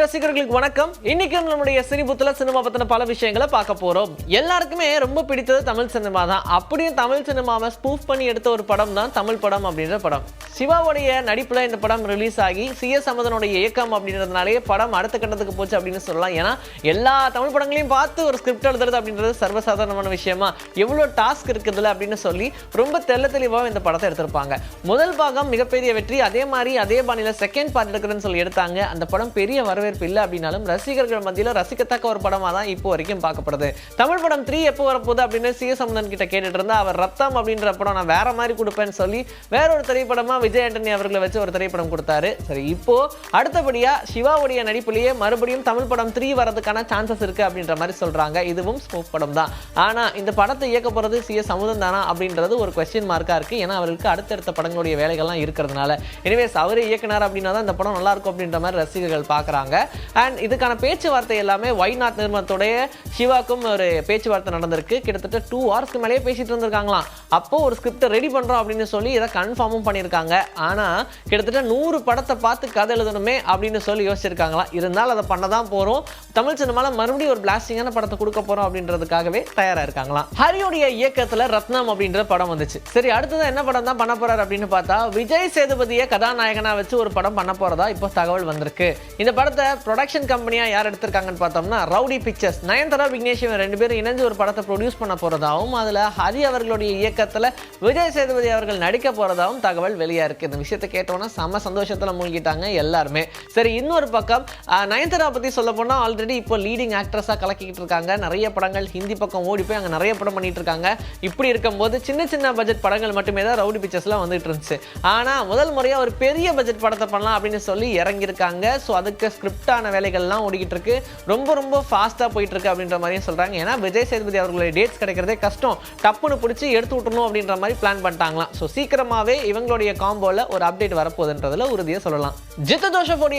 ரசிகர்களுக்கு வணக்கம். இன்னைக்கு நம்மளுடைய சினிபுத்துல சினிமா பத்தின பல விஷயங்களை பார்க்க போறோம். எல்லாருக்குமே ரொம்ப பிடித்தது தமிழ் சினிமா தான். அப்படியும் தமிழ் சினிமாவை ஸ்பூஃப் பண்ணி எடுத்த ஒரு படம் தான் தமிழ் படம் அப்படின்ற படம். சிவாவுடைய நடிப்புல இந்த படம் ரிலீஸ் ஆகி சி எஸ் சமதனுடைய இயக்கம் அப்படின்றதுனாலே படம் அடுத்த கட்டத்துக்கு போச்சு அப்படின்னு சொல்லலாம். ஏன்னா எல்லா தமிழ் படங்களையும் பார்த்து ஒரு ஸ்கிரிப்ட் எழுதுறது அப்படின்றது சர்வசாதாரணமான விஷயமா? எவ்வளோ டாஸ்க் இருக்குதுல அப்படின்னு சொல்லி ரொம்ப தெல்ல தெளிவாக இந்த படத்தை எடுத்திருப்பாங்க. முதல் பாகம் மிகப்பெரிய வெற்றி. அதே மாதிரி அதே பாணியில் செகண்ட் பார்ட் எடுக்கிறேன்னு சொல்லி எடுத்தாங்க. அந்த படம் பெரிய வரவேற்பு இல்லை அப்படின்னாலும் ரசிகர்கள் மத்தியில் ரசிக்கத்தக்க ஒரு படமாக தான் இப்போ வரைக்கும் பார்க்கப்படுது. தமிழ் படம் த்ரீ எப்போ வரப்போகுது அப்படின்னு சி. அமுதன் கிட்ட கேட்டுட்டு இருந்தா அவர் ரத்தம் அப்படின்ற படம் நான் வேற மாதிரி கொடுப்பேன்னு சொல்லி வேற ஒரு திரைப்படமா விஜய் ஆண்டனி அவர்களை வச்சு ஒரு திரைப்படம் கொடுத்தாரு. சரி இப்போ அடுத்தபடியா சிவாவுடைய நடிப்புலேயே மறுபடியும் தமிழ் படம் த்ரீ வரதுக்கான சான்சஸ் இருக்கு அப்படின்ற மாதிரி சொல்றாங்க. இதுவும் ஸ்மோக் படம் தான். ஆனா இந்த படத்தை இயக்க போகிறது சிஎஸ் அமுதன் தானா அப்படின்றது ஒரு கொஸ்டின் மார்க்காக இருக்கு. ஏன்னா அவருக்கு அடுத்தடுத்த படங்களுடைய வேலைகள்லாம் இருக்கிறதுனால. எனிவேஸ் அவரே இயக்குனார் அப்படின்னா தான் இந்த படம் நல்லா இருக்கும் அப்படின்ற மாதிரி ரசிகர்கள் பார்க்குறாங்க அண்ட் இதுக்கான பேச்சுவார்த்தை எல்லாமே ஒய்நாத் நிறுவனத்துடைய சிவாக்கும் ஒரு பேச்சுவார்த்தை நடந்திருக்கு. கிட்டத்தட்ட டூ ஹவர்ஸ்க்கு மேலேயே பேசிட்டு இருந்திருக்காங்களாம். அப்போ ஒரு ஸ்கிரிப்டை ரெடி பண்ணுறோம் அப்படின்னு சொல்லி இதை கன்ஃபார்மும் பண்ணியிருக்காங்க. ஆனால் கிட்டத்தட்ட நூறு படத்தை பார்த்து கதை எழுதணுமே அப்படின்னு சொல்லி யோசிச்சிருக்காங்களாம். இருந்தாலும் அதை பண்ண தான் போகிறோம் தமிழ் சினிமாவில் மறுபடியும் ஒரு பிளாஸ்டிங்கான படத்தை கொடுக்க போகிறோம் அப்படின்றதுக்காகவே தயாராக இருக்காங்களாம். ஹரியுடைய இயக்கத்தில் ரத்னம் அப்படின்ற படம் வந்துச்சு. சரி அடுத்தது என்ன படம் தான் பண்ண போறாரு அப்படின்னு பார்த்தா விஜய் சேதுபதியை கதாநாயகனா வச்சு ஒரு படம் பண்ண போறதா இப்போ தகவல் வந்திருக்கு. இந்த படத்தை ப்ரொடக்ஷன் கம்பெனியாக யார் எடுத்திருக்காங்கன்னு பார்த்தோம்னா ரவுடி பிக்சர்ஸ் நயன்தாரா விக்னேஷ் ரெண்டு பேரும் இணைஞ்சு ஒரு படத்தை ப்ரொடியூஸ் பண்ண போறதாவும் அதுல ஹரி அவர்களுடைய இயக்கத்துல விஜய் சேதுபதி அவர்கள் நடிக்க போறதாவும் தகவல் வெளியா இருக்கு. இந்த விஷயத்தை கேட்டோன்னா செம சந்தோஷத்துல மூழ்கிட்டாங்க எல்லாருமே. சரி இன்னொரு பக்கம் நயன்தாரா பத்தி சொல்ல போனால் ஆல்ரெடி இப்போ லீடிங் ஆக்ட்ரஸாக கலக்கிட்டு இருக்காங்க. நிறைய படங்கள் ஹிந்தி பக்கம் ஓடி போய் அங்க நிறைய படம் பண்ணிட்டு இருக்காங்க. இப்படி இருக்கும்போது சின்ன சின்ன பட்ஜெட் படங்கள் மட்டுமே தான் ரவுடி பிக்சர்ஸ்லாம் வந்துட்டு இருந்துச்சு. ஆனா முதல் முறையாக ஒரு பெரிய பட்ஜெட் படத்தை பண்ணலாம் அப்படின்னு சொல்லி இறங்கியிருக்காங்க. ஸோ அதுக்கு ஸ்கிரிப்டான வேலைகள்லாம் ஓடிக்கிட்டு இருக்கு. ரொம்ப ரொம்ப ஃபாஸ்ட்டாக போயிட்டு இருக்கு அப்படின்ற மாதிரியும் சொல்கிறாங்க ஏன்னா விஜய் சேதுபதி அவர்களுடைய டேட்ஸ் கிடைக்கிறதே கஷ்டம். டப்புன்னு பிடிச்சி எடுத்து விட்டணும் அப்படின்ற மாதிரி பிளான் பண்ணிட்டாங்களாம். ஸோ சீக்கிரமாகவே இவங்களுடைய காம்போவில் ஒரு அப்டேட் வரப்போகுதுன்றதுல உறுதியாக சொல்லலாம். ஜித்த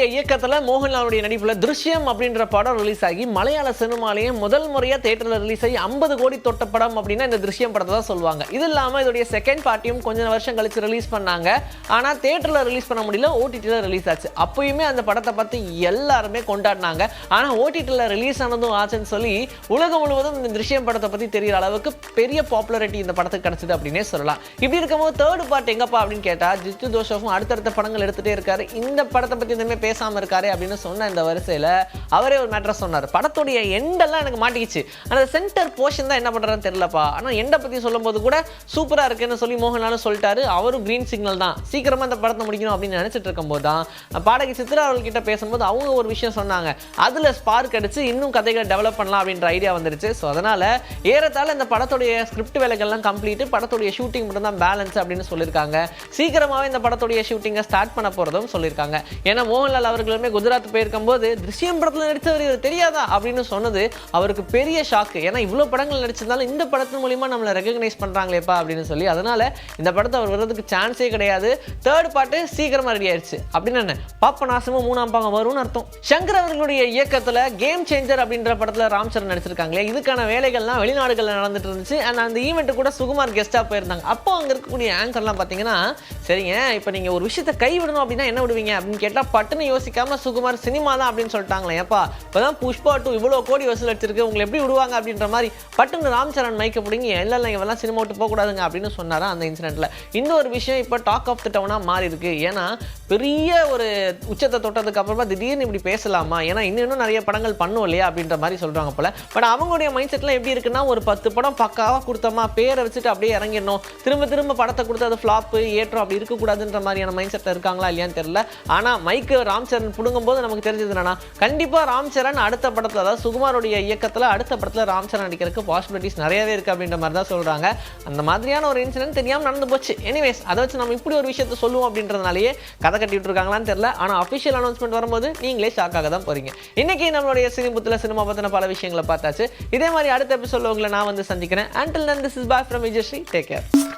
இயக்கத்தில் மோகன்லாலுடைய நடிப்பில் திருஷ்யம் அப்படின்ற படம் ரிலீஸ் ஆகி மலையாள சினிமாலேயே முதல் முறையாக தேட்டரில் ரிலீஸ் ஆகி ஐம்பது கோடி தொட்ட படம் அப்படின்னா இந்த திருஷ்யம் படத்தை தான் சொல்லுவாங்க. இது இல்லாமல் இதோடைய செகண்ட் பார்ட்டியும் கொஞ்சம் வருஷம் கழிச்சு ரிலீஸ் பண்ணாங்க. ஆனால் தேட்டரில் ரிலீஸ் பண்ண முடியல ஓடிடியில் ரிலீஸ் ஆச்சு. அப்பயுமே அந்த படத்தை பார்த்து எல்லா எல்லாருமே கொண்டாடினாங்க. ஆனால் ஓடிடியில் ரிலீஸ் ஆனதும் ஆச்சுன்னு சொல்லி உலகம் முழுவதும் இந்த திருஷ்யம் படத்தை பற்றி தெரிகிற அளவுக்கு பெரிய பாப்புலாரிட்டி இந்த படத்துக்கு கிடச்சிது அப்படின்னே சொல்லலாம். இப்படி இருக்கும்போது தேர்ட் பார்ட் எங்கப்பா அப்படின்னு கேட்டால் ஜித்து தோஷமும் அடுத்தடுத்த படங்கள் எடுத்துகிட்டே இருக்காரு. இந்த படத்தை பற்றி எதுவுமே பேசாமல் இருக்காரு அப்படின்னு சொன்ன இந்த வரிசையில் அவரே ஒரு மேட்ரை சொன்னார். படத்துடைய எண்டெல்லாம் எனக்கு மாட்டிக்கிச்சு. அந்த சென்டர் போர்ஷன் தான் என்ன பண்ணுறான்னு தெரியலப்பா. ஆனால் எண்டை பற்றி சொல்லும்போது கூட சூப்பராக இருக்குன்னு சொல்லி மோகன்லாலும் சொல்லிட்டாரு. அவரும் க்ரீன் சிக்னல் தான். சீக்கிரமாக இந்த படத்தை முடிக்கணும் அப்படின்னு நினச்சிட்டு இருக்கும்போது தான் பாடகி சித்ரா அவர்கிட்ட பேசும்போது அவங்க ஒரு விஷயம் சொன்னாங்க. அதில் ஸ்பார்க் அடித்து இன்னும் கதைகளை டெவலப் பண்ணலாம் அப்படின்ற ஐடியா வந்துருச்சு. ஸோ அதனால் ஏறத்தாழ இந்த படத்துடைய ஸ்கிரிப்ட் வேலைகள்லாம் கம்ப்ளீட்டு படத்துடைய ஷூட்டிங் மட்டும் தான் பேலன்ஸ் அப்படின்னு சொல்லியிருக்காங்க சீக்கிரமாகவே இந்த படத்துடைய ஷூட்டிங்கை ஸ்டார்ட் பண்ண போகிறதும் சொல்லியிருக்காங்க ஏன்னா மோகன்லால் அவர்களுமே குஜராத் போயிருக்கும்போது திருஷ்யம் படத்தில் நடித்தவர் இவர் தெரியாதா? அப்படின்னு சொன்னது அவருக்கு பெரிய ஷாக்கு ஏன்னா இவ்வளோ படங்கள் நடிச்சிருந்தாலும் இந்த படத்தின் மூலிமா நம்மளை ரெகக்னைஸ் பண்ணுறாங்களேப்பா அப்படின்னு சொல்லி அதனால இந்த படத்தை அவர் வர்றதுக்கு சான்ஸே கிடையாது. தேர்ட் பார்ட்டு சீக்கிரமா ரெடி ஆயிடுச்சு அப்படின்னு என்ன? பாப்ப நாசமும் மூணாம் பாகம் வரும்னு அர்த்தம். சங்கர் அவர்களுடைய இயக்கத்தில் கேம் சேஞ்சர் அப்படின்ற படத்தில் ராம் சரண் நடிச்சிருக்காங்களே இதுக்கான வேலைகள்லாம் வெளிநாடுகளில் நடந்துட்டு இருந்துச்சு. அண்ட் அந்த ஈவெண்ட் கூட சுகுமார் கெஸ்ட்டாக போயிருந்தாங்க. அப்போ அங்க இருக்கக்கூடிய ஆங்கர்லாம் பார்த்தீங்கன்னா சரிங்க இப்போ நீங்கள் ஒரு விஷயத்தை கை விடணும் அப்படின்னா என்ன விடுவீங்க? அப்படின்னு கேட்டால் பட்டுன்னு யோசிக்காமல் சுகுமார் சினிமா தான் அப்படின்னு சொல்லிட்டாங்களே. ஏப்பா இப்பதான் புஷ்பா டூ இவ்வளோ கோடி வசூல் அடிச்சிருக்கு உங்களை எப்படி விடுவாங்க அப்படின்ற மாதிரி பட்டுன்னு ராம் சரண் மைக்க பிடிங்கி இல்லை இல்லை இவெல்லாம் சினிமா விட்டு போகக்கூடாதுங்க அப்படின்னு சொன்னாரா அந்த இன்சிடென்ட்டில் இந்த ஒரு விஷயம் இப்போ டாக் ஆஃப் த டவுனாக மாறி இருக்கு. ஏன்னா பெரிய ஒரு உச்சத்தை தொட்டதுக்கு அப்புறமா திடீர்னு இப்படி பேசலாமா? ஏன்னா இன்னும் இன்னும் நிறைய படங்கள் பண்ணும் இல்லையா? அப்படின்ற மாதிரி சொல்கிறாங்க போல. பட் அவங்களுடைய மைண்ட் செட்லாம் எப்படி இருக்குன்னா ஒரு பத்து படம் பக்காவாக கொடுத்தோமா பேரை வச்சுட்டு அப்படியே இறங்கிடணும். திரும்ப திரும்ப படத்தை கொடுத்து அது ஃப்ளாப்பு ஏற்றம் அப்படி இருக்கக்கூடாதுன்ற மாதிரியான மைண்ட் செட்டில் இருக்காங்களா இல்லையான்னு தெரியல. ஆனால் மைக்கு ராம் சரண் நமக்கு தெரிஞ்சது என்னன்னா கண்டிப்பாக ராம் சரண் அடுத்த படத்தில் அதாவது சுகுமாருடைய இயக்கத்தில் அடுத்த படத்தில் ராம் சரண் நடிக்கிறதுக்கு பாசிபிலிட்டிஸ் நிறையவே இருக்கு அப்படின்ற மாதிரி தான் சொல்றாங்க. அந்த மாதிரியான ஒரு இன்சிடென்ட் தெரியாமல் நடந்து போச்சு. எனிவேஸ் அதை வச்சு நம்ம இப்படி ஒரு விஷயத்த சொல்லுவோம் அப்படின்றதுனாலயே கதை கட்டிட்டு இருக்காங்களான்னு தெரியல. ஆனால் அஃபிஷியல் அனௌன்ஸ்மெண்ட் வரும்போது நீங்களே ஷாக்காக தான் போறீங்க. இன்னைக்கு நம்மளுடைய சினிபுத்தில் சினிமா பற்றின பல விஷயங்களை பார்த்தாச்சு. இதே மாதிரி அடுத்த எபிசோட உங்களை நான் வந்து சந்திக்கிறேன். Until then this is boy from Vijayasri take care